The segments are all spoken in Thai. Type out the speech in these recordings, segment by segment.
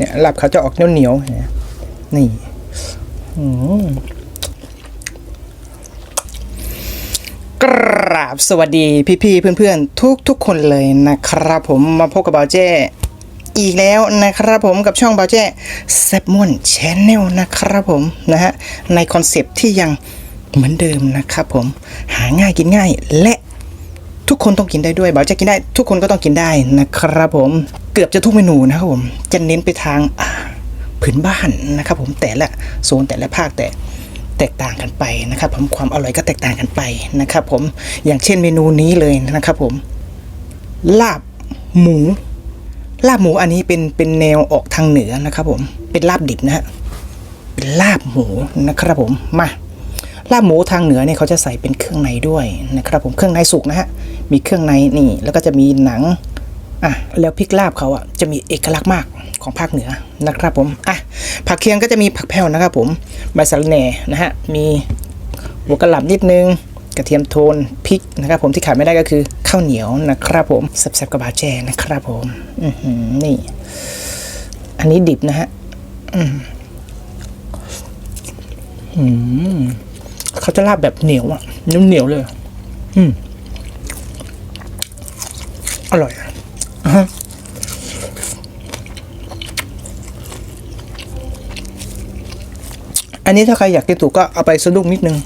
เนี่ยลาบเขาจะออกเหนียวเหนียวๆนี่กราบสวัสดีพี่ๆเพื่อนๆ ทุกทุกๆคนเลยนะครับผมมาพบกับเบาเจ้อีกแล้วนะครับผมกับช่องเบาเจ้แซบม่วนชนแนลนะครับผมนะฮะในคอนเซปที่ยังเหมือนเดิมนะครับผมหาง่ายกินง่ายและทุกคนต้องกินได้ด้วยบอกจะกินได้ ทุกคนก็ต้องกินได้นะครับผม กือบจะทุกเมนูนะครับผมจะเน้นไปทางพื้นบ้านนะครับ ผมแต่ละโซนแต่ละภาคแต่แตกต่างกันไปนะครับผมความอร่อยก็แตกต่างกันไปนะครับ ผมอย่างเช่นเมนูนี้เลยนะครับ ผม ลาบหมู ลาบหมูอันนี้เป็นเป็นแนวออกทางเหนือนะครับ ผมเป็นลาบดิบนะฮะเป็นลาบหมูนะครับ ผมมาลาบหมูทางเหนือเนี่ยเขาจะใส่เป็นเครื่องในด้วยนะครับ ผมเครื่องในสุกนะฮะมีเครื่องในนี่ แล้วก็จะมีหนัง อะแล้วพริกลาบเขาอะจะมีเอกลักษณ์มากของภาคเหนือนะครับผมอะผักเคียงก็จะมีผักแผ่วนะครับผมใบสะระแหน่นะฮะมีหัวกระหล่ำนิดนึงกระเทียมโทนพริกนะครับผมที่ขาดไม่ได้ก็คือข้าวเหนียวนะครับผมแซ่บๆกับบาแจนะครับผมอืนี่ อันนี้ดิบนะฮะอืมเขาจะลาบแบบเหนียวอะนียวเหนียวเลย อืมอร่อยอะอะฮะ อันนี้ถ้าใครอยากกินถูกก็เอาไปสะดุ้งนิดนึง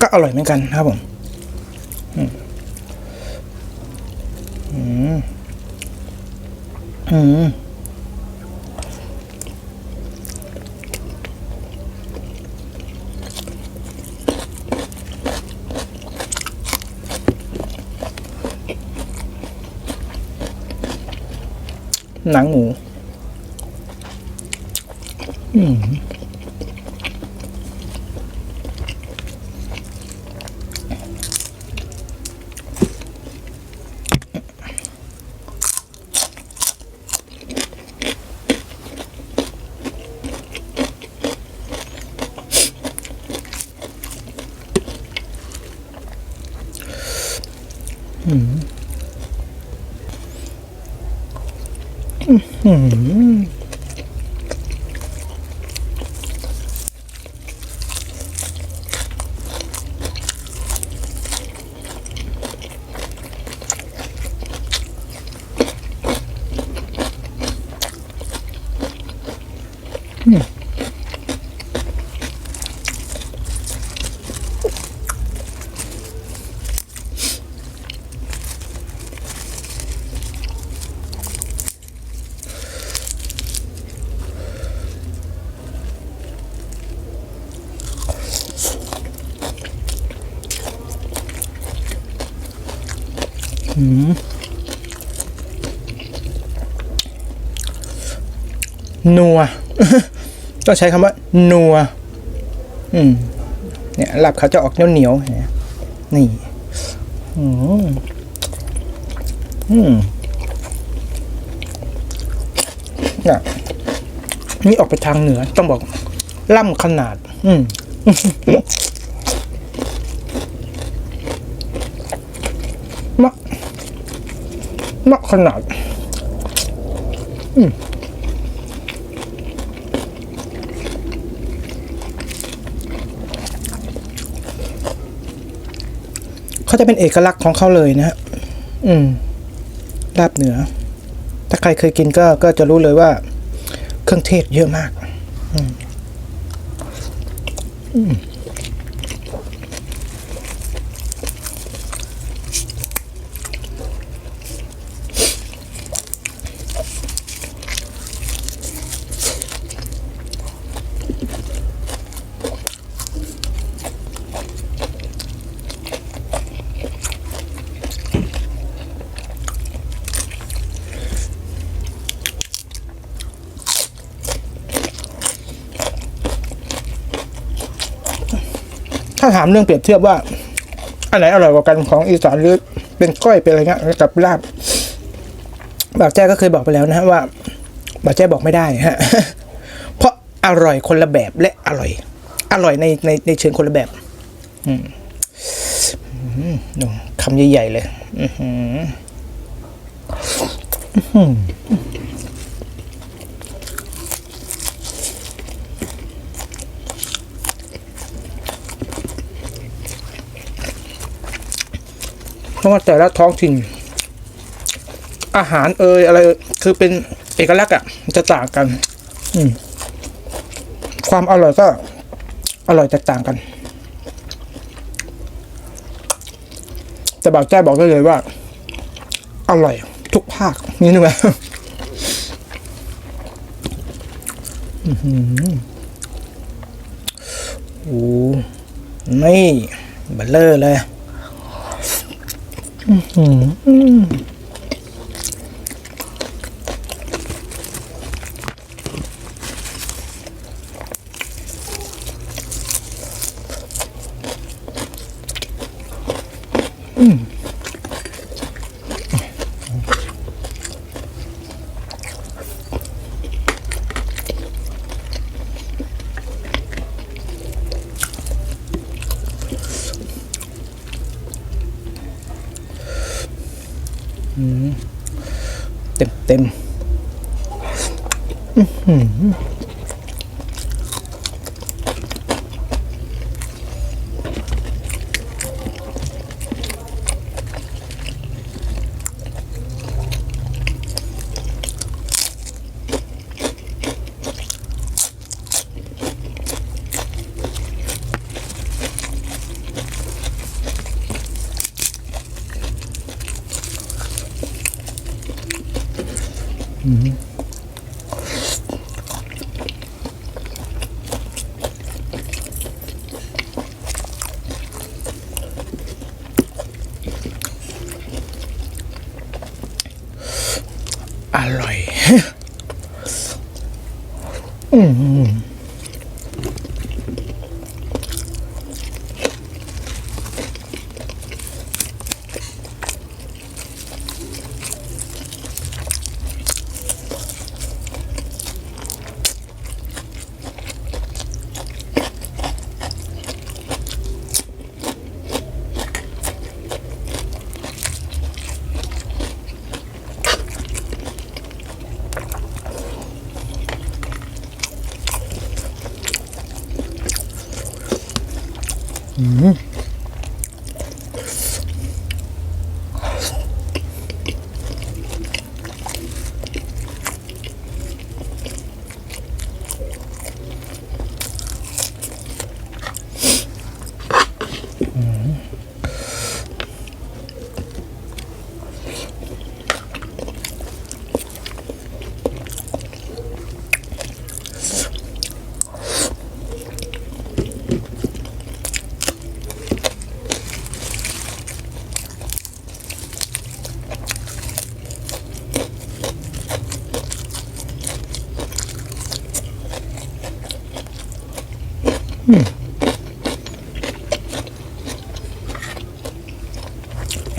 ก็อร่อยเหมือนกันครับผมอืมอืมอืมหนังหมู อืม อืม นัวต้องใช้คำว่า นัว อืม เนี่ยลาบเขาจะออกเหนียวเหนียวๆนี่นี่อืมอืมเนี่ยนี่ออกไปทางเหนือ ต้องบอก ล่ำขนาด อืม มะ มะขนาดเขาจะเป็นเอกลักษณ์ของเขาเลยนะฮะอืมลาบเหนือ ถ้าใครเคยกินก็ก็จะรู้เลยว่า เครื่องเทศเยอะมาก อืม อืม ถ้าถามเรื่องเปรียบเทียบว่าอันไหนอร่อยกว่ากันของอีสานหรือเป็นก้อยเป็นอะไรเงี้ยกับลาบบากแจ้ก็เคยบอกไปแล้วนะฮะว่าบากแจ้บอกไม่ได้ฮะเพราะอร่อยคนละแบบและอร่อย อร่อยในในในเชิงคนละแบบ อืมอืมดูคำใหญ่ๆเลย อือหืออื้อหือ ราะว่าแต่ละท้องถิ่น อาหารเอยอะไร คือเป็นเอกลักษณ์อะจะต่างกัน อืม ความอร่อยก็ อร่อยแตกต่างกัน แต่บอกแจ้บอกได้เลยว่า อร่อยทุกภาคนี่นึกว่าอื้อหือโอ้นี่เบลเลอร์เลย เต็ม เต็ม 嗯。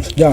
สุดยอ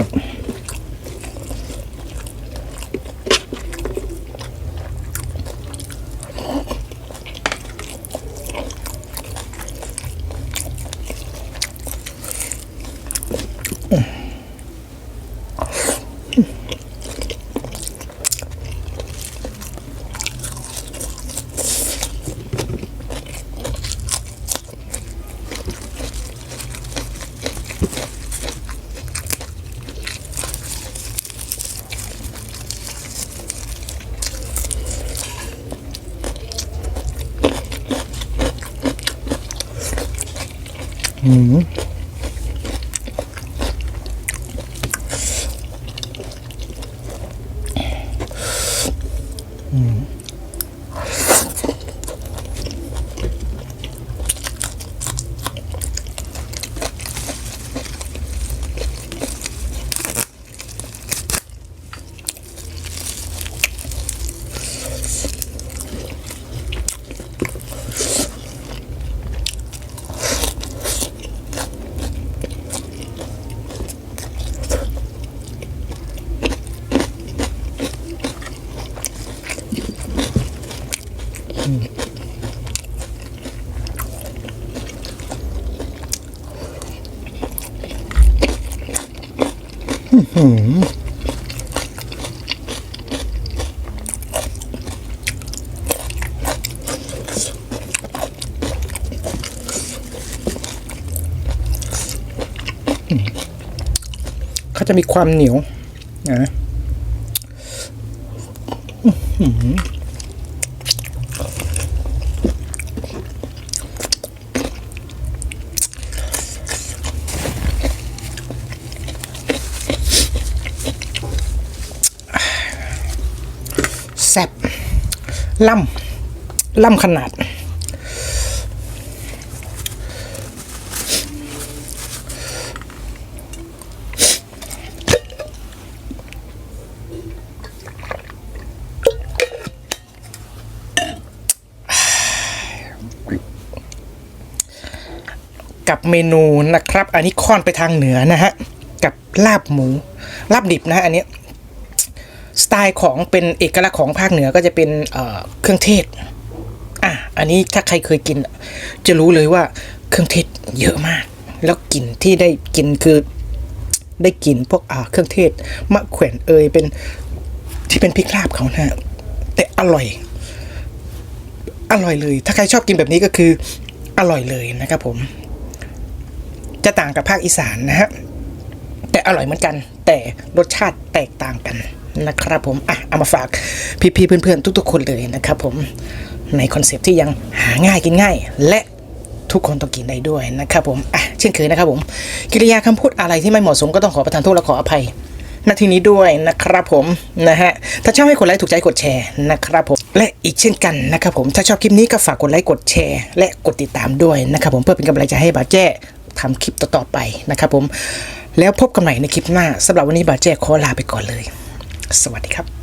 ดอ เขาจะมีความเหนียวนะอื้อหือแซ่บ ล่ำล่ำขนาด กับเมนูนะครับ อันนี้ค่อนไปทางเหนือนะฮะ กับลาบหมู ลาบดิบนะฮะอันนี้ สไตล์ของเป็นเอกลักษณ์ของภาคเหนือก็จะเป็นเครื่องเทศอะอันนี้ถ้าใครเคยกิน จะรู้เลยว่าเครื่องเทศเยอะมาก แล้วกลิ่นที่ได้กินคือได้กลิ่นพวกอ่าเครื่องเทศมะแขวนเอยเป็นที่เป็นพริกลาบเขานะฮะแต่อร่อย อร่อยเลย ถ้าใครชอบกินแบบนี้ก็คืออร่อยเลยนะครับผม จะต่างกับภาคอีสานนะฮะแต่อร่อยเหมือนกัน แต่รสชาติแตกต่างกัน นะครับผมอะเอามาฝากพี่ๆเพื่อนๆ ทุกๆ คนเลยนะครับผมในคอนเซปที่ยังหาง่ายกินง่าย และทุกคนต้องกินได้ด้วยนะครับผมอะเช่นเคยนะครับผม กิริยาคำพูดอะไรที่ไม่เหมาะสมก็ต้องขอประทานโทษและขออภัยณที่นี้ด้วยนะครับผมนะฮะถ้าชอบให้กดไลค์ถูกใจกดแชร์นะครับผมและอีกเช่นกันนะครับผมถ้าชอบคลิปนี้ก็ฝากกดไลค์กดแชร์ และกดติดตามด้วยนะครับผมเพื่อเป็นกำลังใจให้บาแจ้ทำคลิปต่อๆไปนะครับผมแล้วพบกันใหม่ในคลิปหน้าสำหรับวันนี้บาเจ้ขอลาไปก่อนเลย สวัสดีครับ